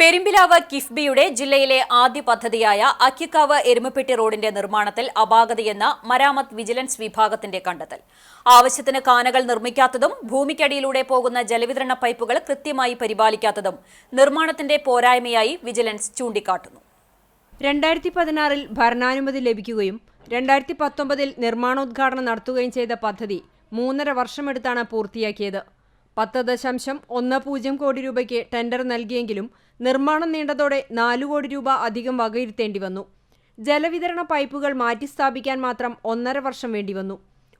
പെരുമ്പിലാവ് കിഫ്ബിയുടെ ജില്ലയിലെ ആദ്യ പദ്ധതിയായ അക്കിക്കാവ് എരുമപ്പെട്ടി റോഡിന്റെ നിർമ്മാണത്തിൽ അപാകതയെന്ന മരാമത്ത് വിജിലൻസ് വിഭാഗത്തിന്റെ കണ്ടെത്തൽ. ആവശ്യത്തിന് കാനകൾ നിർമ്മിക്കാത്തതും ഭൂമിക്കടിയിലൂടെ പോകുന്ന ജലവിതരണ പൈപ്പുകൾ കൃത്യമായി പരിപാലിക്കാത്തതും നിർമ്മാണത്തിന്റെ പോരായ്മയായി വിജിലൻസ് ചൂണ്ടിക്കാട്ടുന്നു. രണ്ടായിരത്തി പതിനാറിൽ ഭരണാനുമതി ലഭിക്കുകയും രണ്ടായിരത്തി പത്തൊമ്പതിൽ നിർമ്മാണോദ്ഘാടനം നടത്തുകയും ചെയ്ത പദ്ധതി മൂന്നര വർഷമെടുത്താണ് പൂർത്തിയാക്കിയത്. പത്ത് ദശാംശം ഒന്ന് പൂജ്യം കോടി രൂപയ്ക്ക് ടെൻഡർ നൽകിയെങ്കിലും നിർമ്മാണം നീണ്ടതോടെ നാലു കോടി രൂപ അധികം വകയിരുത്തേണ്ടി വന്നു. ജലവിതരണ പൈപ്പുകൾ മാറ്റിസ്ഥാപിക്കാൻ മാത്രം ഒന്നര വർഷം വേണ്ടിവന്നു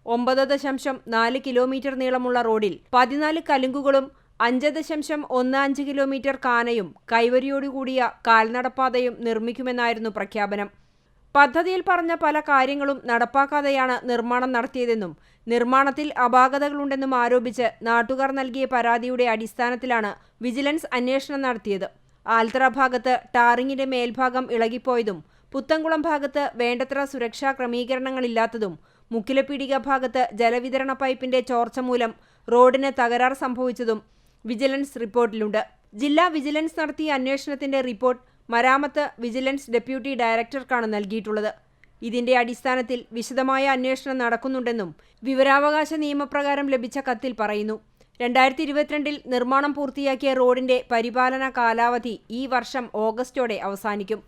ഒമ്പത് ദശാംശം നാല് കിലോമീറ്റർ നീളമുള്ള റോഡിൽ പതിനാല് കലുങ്കുകളും അഞ്ച് ദശാംശം ഒന്ന് അഞ്ച് കിലോമീറ്റർ കാനയും കൈവരിയോടുകൂടിയ കാൽനടപ്പാതയും നിർമ്മിക്കുമെന്നായിരുന്നു പ്രഖ്യാപനം. പദ്ധതിയിൽ പറഞ്ഞ പല കാര്യങ്ങളും നടപ്പാക്കാതെയാണ് നിർമ്മാണം നടത്തിയതെന്നും നിർമ്മാണത്തിൽ അപാകതകളുണ്ടെന്നും ആരോപിച്ച് നാട്ടുകാർ നൽകിയ പരാതിയുടെ അടിസ്ഥാനത്തിലാണ് വിജിലൻസ് അന്വേഷണം നടത്തിയത്. ആൽത്തറ ഭാഗത്ത് ടാറിങ്ങിന്റെ മേൽഭാഗം ഇളകിപ്പോയതും പുത്തൻകുളം ഭാഗത്ത് വേണ്ടത്ര സുരക്ഷാ ക്രമീകരണങ്ങളില്ലാത്തതും മുക്കിലപ്പീടിക ഭാഗത്ത് ജലവിതരണ പൈപ്പിന്റെ ചോർച്ച മൂലം റോഡിന് തകരാർ സംഭവിച്ചതും വിജിലൻസ് റിപ്പോർട്ടിലുണ്ട്. ജില്ലാ വിജിലൻസ് നടത്തിയ അന്വേഷണത്തിന്റെ റിപ്പോർട്ട് മരാമത്ത് വിജിലൻസ് ഡെപ്യൂട്ടി ഡയറക്ടർക്കാണ് നൽകിയിട്ടുള്ളത്. ഇതിന്റെ അടിസ്ഥാനത്തിൽ വിശദമായ അന്വേഷണം നടക്കുന്നുണ്ടെന്നും വിവരാവകാശ നിയമപ്രകാരം ലഭിച്ച കത്തിൽ പറയുന്നു. രണ്ടായിരത്തി ഇരുപത്തിരണ്ടിൽ നിർമ്മാണം പൂർത്തിയാക്കിയ റോഡിന്റെ പരിപാലന കാലാവധി ഈ വർഷം ഓഗസ്റ്റോടെ അവസാനിക്കും.